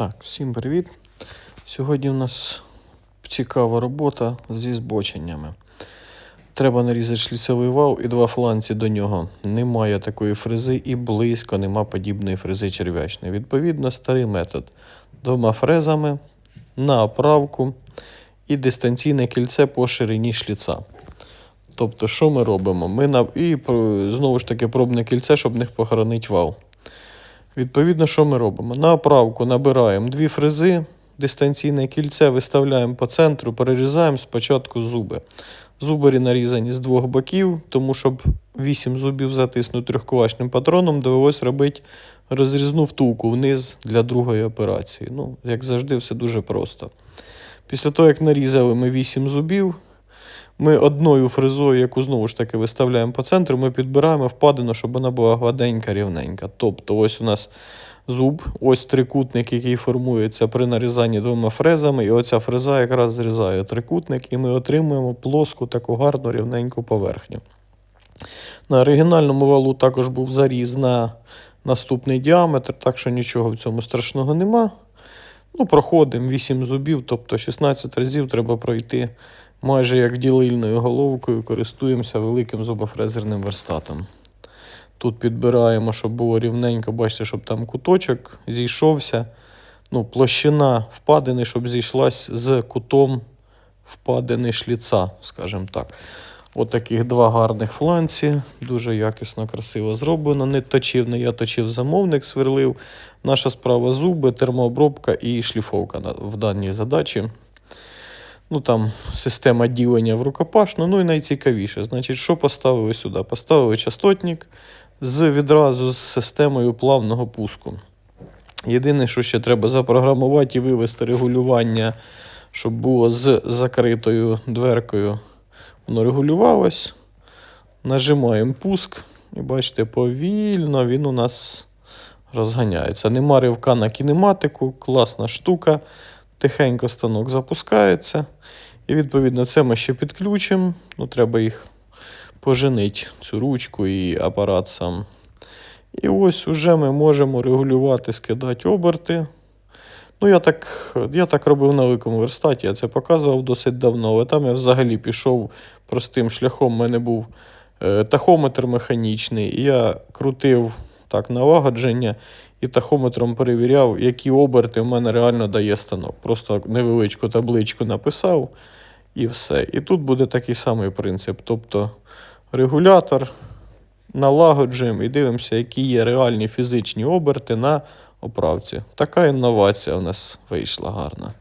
Так, всім привіт. Сьогодні у нас цікава робота зі збоченнями. Треба нарізати шліцевий вал і два фланці до нього. Немає такої фрези і близько нема подібної фрези черв'ячної. Відповідно, старий метод. Двома фрезами на оправку і дистанційне кільце по ширині шліца. Тобто, що ми робимо? Ми на... І знову ж таки пробне кільце, щоб не похоронити вал. Відповідно, що ми робимо? На оправку набираємо дві фрези, дистанційне кільце виставляємо по центру, перерізаємо спочатку зуби. Зубарі нарізані з двох боків, тому щоб 8 зубів затиснути трьохкулачним патроном, довелось робити розрізну втулку вниз для другої операції. Ну, як завжди, все дуже просто. Після того, як нарізали ми 8 зубів, ми одною фрезою, яку знову ж таки виставляємо по центру, ми підбираємо впадину, щоб вона була гладенька, рівненька. Тобто, ось у нас зуб, ось трикутник, який формується при нарізанні двома фрезами, і оця фреза якраз зрізає трикутник, і ми отримуємо плоску таку гарну рівненьку поверхню. На оригінальному валу також був заріз на наступний діаметр, так що нічого в цьому страшного нема. Ну, проходимо 8 зубів, тобто 16 разів треба пройти майже як ділильною головкою, користуємося великим зубофрезерним верстатом. Тут підбираємо, щоб було рівненько, бачите, щоб там куточок зійшовся. Ну, площина впадини, щоб зійшлась з кутом впадини шліца, скажімо так. От таких два гарних фланці, дуже якісно, красиво зроблено. Не точив, не я точив замовник, сверлив. Наша справа зуби, термообробка і шліфовка в даній задачі. Ну там система ділення в рукопашну. Ну і найцікавіше. Значить, що поставили сюди? Поставили частотник з відразу з системою плавного пуску. Єдине, що ще треба запрограмувати і вивести регулювання, щоб було з закритою дверкою. Воно регулювалось. Нажимаємо пуск, і бачите, повільно він у нас розганяється. Нема ривка на кінематику, класна штука. Тихенько станок запускається. І відповідно це ми ще підключимо. Ну, треба їх поженити, цю ручку і апарат сам. І ось уже ми можемо регулювати, скидати оберти. Ну, я так, я так робив на великому верстаті, я це показував досить давно, але там я взагалі пішов простим шляхом. У мене був е, тахометр механічний, і я крутив так налагодження і тахометром перевіряв, які оберти в мене реально дає станок. Просто невеличку табличку написав і все. І тут буде такий самий принцип. Тобто регулятор налагоджуємо і дивимося, які є реальні фізичні оберти на оправці. Така інновація у нас вийшла гарна.